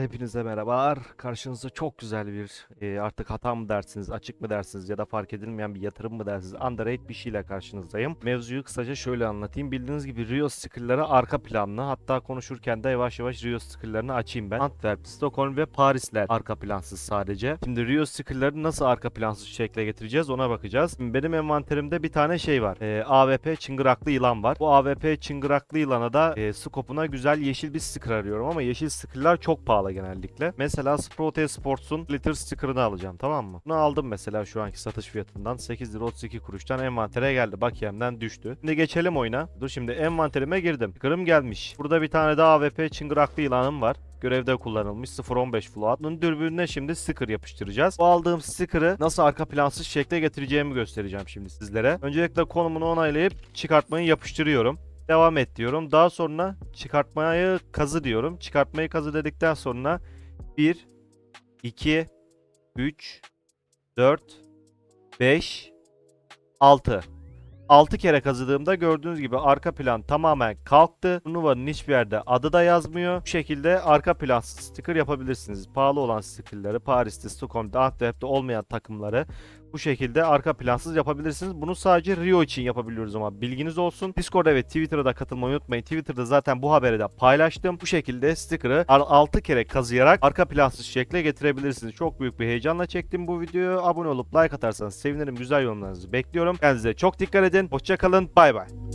Hepinize merhabalar. Karşınızda çok güzel bir e, artık hata mı dersiniz, açık mı dersiniz ya da fark edilmeyen bir yatırım mı dersiniz, underrated bir şeyle karşınızdayım. Mevzuyu kısaca şöyle anlatayım. Bildiğiniz gibi Rio stickerları arka planlı. Hatta konuşurken de yavaş yavaş Rio stickerlarını açayım ben. Antwerp, Stockholm ve Paris'ler arka plansız sadece. Şimdi Rio stickerları nasıl arka plansız şekle getireceğiz ona bakacağız. Şimdi benim envanterimde bir tane şey var. E, AWP çıngıraklı yılan var. Bu AWP çıngıraklı yılana da e, skopuna güzel yeşil bir sticker arıyorum ama yeşil stickerlar çok pahalı genellikle. Mesela Sprout Sports'un glitter sticker'ını alacağım tamam mı? Bunu aldım mesela şu anki satış fiyatından 8 lira 32 kuruştan envantere geldi. Bakiyemden düştü. Şimdi geçelim oyuna. Dur şimdi envanterime girdim. Sticker'ım gelmiş. Burada bir tane daha AWP çıngıraklı yılanım var görevde kullanılmış 0.15 float. Bunun dürbününe şimdi sticker yapıştıracağız. Bu aldığım sticker'ı nasıl arka plansız şekle getireceğimi göstereceğim şimdi sizlere. Öncelikle konumunu onaylayıp çıkartmayı yapıştırıyorum. Devam et diyorum. Daha sonra çıkartmayı kazı diyorum. Çıkartmayı kazı dedikten sonra 1, 2, 3, 4, 5, 6. 6 kere kazıdığımda gördüğünüz gibi arka plan tamamen kalktı. Turnuvanın hiçbir yerde adı da yazmıyor. Bu şekilde arka plan sticker yapabilirsiniz. Pahalı olan stickerları Paris'te, Stockholm'da, Antwerp'te olmayan takımları bu şekilde arka plansız yapabilirsiniz. Bunu sadece Rio için yapabiliyoruz ama bilginiz olsun. Discord'a ve Twitter'a da katılmayı unutmayın. Twitter'da zaten bu haberi de paylaştım. Bu şekilde sticker'ı 6 kere kazıyarak arka plansız şekle getirebilirsiniz. Çok büyük bir heyecanla çektim bu videoyu. Abone olup like atarsanız sevinirim. Güzel yorumlarınızı bekliyorum. Kendinize çok dikkat edin. Hoşçakalın. Bay bay.